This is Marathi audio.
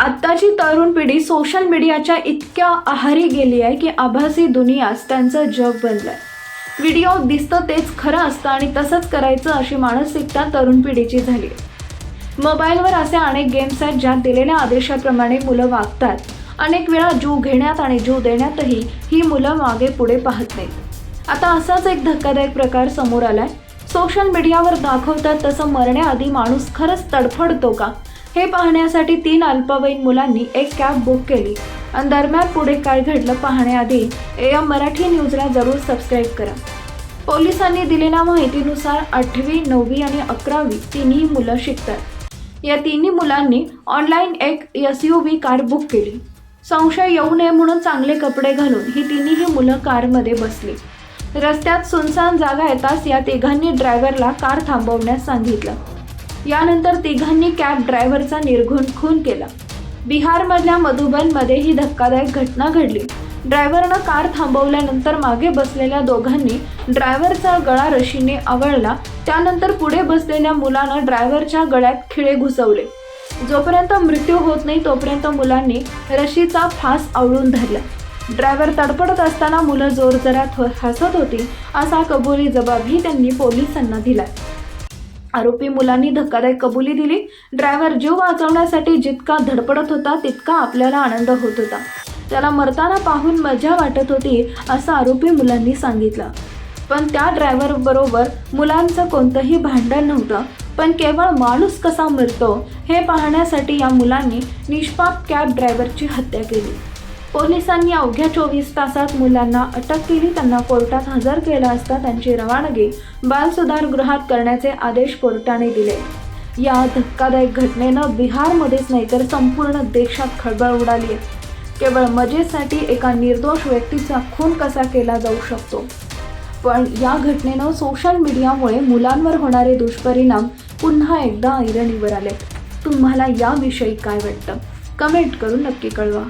आत्ताची तरुण पिढी सोशल मीडियाच्या इतक्या आहारी गेली आहे की आभासी दुनियाच त्यांचं जग बनलंय. व्हिडिओ दिसतं तेच खरं असतं आणि तसंच करायचं अशी मानसिकता तरुण पिढीची झाली मोबाईलवर असे अनेक गेम्स आहेत ज्यात दिलेल्या आदेशाप्रमाणे मुलं वागतात. अनेक वेळा जीव घेण्यात आणि जीव देण्यातही ही मुलं मागे पुढे पाहत नाहीत. आता असाच एक धक्कादायक प्रकार समोर आलाय. सोशल मीडियावर दाखवतात तसं मरण्याआधी माणूस खरंच तडफडतो का? हे पाहण्यासाठी तीन अल्पवयीन मुलांनी एक कॅब बुक केली. आणि दरम्यान पुढे काय घडलं पाहण्याआधी ए मराठी न्यूजला जरूर सबस्क्राईब करा. पोलिसांनी दिलेल्या माहितीनुसार आठवी नववी आणि अकरावी तिन्ही मुलं शिकतात. या तिन्ही मुलांनी ऑनलाईन एक S U V car book केली. संशय येऊ नये म्हणून चांगले कपडे घालून ही तिन्ही मुलं कारमध्ये बसली. रस्त्यात सुनसान जागा येताच या तिघांनी ड्रायव्हरला कार थांबवण्यास सांगितलं. यानंतर तिघांनी कॅब ड्रायव्हरचा निर्घुण खून केला. बिहारमधल्या मधुबनमध्ये ही धक्कादायक घटना घडली. ड्रायव्हरनं कार थांबवल्यानंतर मागे बसलेल्या दोघांनी ड्रायव्हरचा गळा रशीने आवळला. त्यानंतर पुढे बसलेल्या मुलानं ड्रायव्हरच्या गळ्यात खिळे घुसवले. जोपर्यंत मृत्यू होत नाही तोपर्यंत मुलांनी रशीचा फास आवळून धरला. ड्रायव्हर तडपडत असताना मुलं जोरजरात हसत होती असा कबुली जबाबही त्यांनी पोलिसांना दिला आरोपी मुलांनी धक्कादायक कबुली दिली. ड्रायव्हर जीव वाचवण्यासाठी जितका धडपडत होता तितका आपल्याला आनंद होत होता. त्याला मरताना पाहून मजा वाटत होती असं आरोपी मुलांनी सांगितलं. पण त्या ड्रायव्हर बरोबर मुलांचं कोणतंही भांडण नव्हतं पण केवळ माणूस कसा मरतो हे पाहण्यासाठी या मुलांनी निष्पाप कॅब ड्रायव्हरची हत्या केली. पोलिसांनी अवघ्या चोवीस तासात मुलांना अटक केली. त्यांना कोर्टात हजर केलं असता त्यांची रवानगी बालसुधारगृहात करण्याचे आदेश कोर्टाने दिले. या धक्कादायक घटनेनं बिहारमध्येच नाही तर संपूर्ण देशात खळबळ उडाली आहे केवळ मजेसाठी एका निर्दोष व्यक्तीचा खून कसा केला जाऊ शकतो? पण या घटनेनं सोशल मीडियामुळे मुलांवर होणारे दुष्परिणाम पुन्हा एकदा ऐरणीवर आले. तुम्हाला याविषयी काय वाटतं? कमेंट करून नक्की कळवा.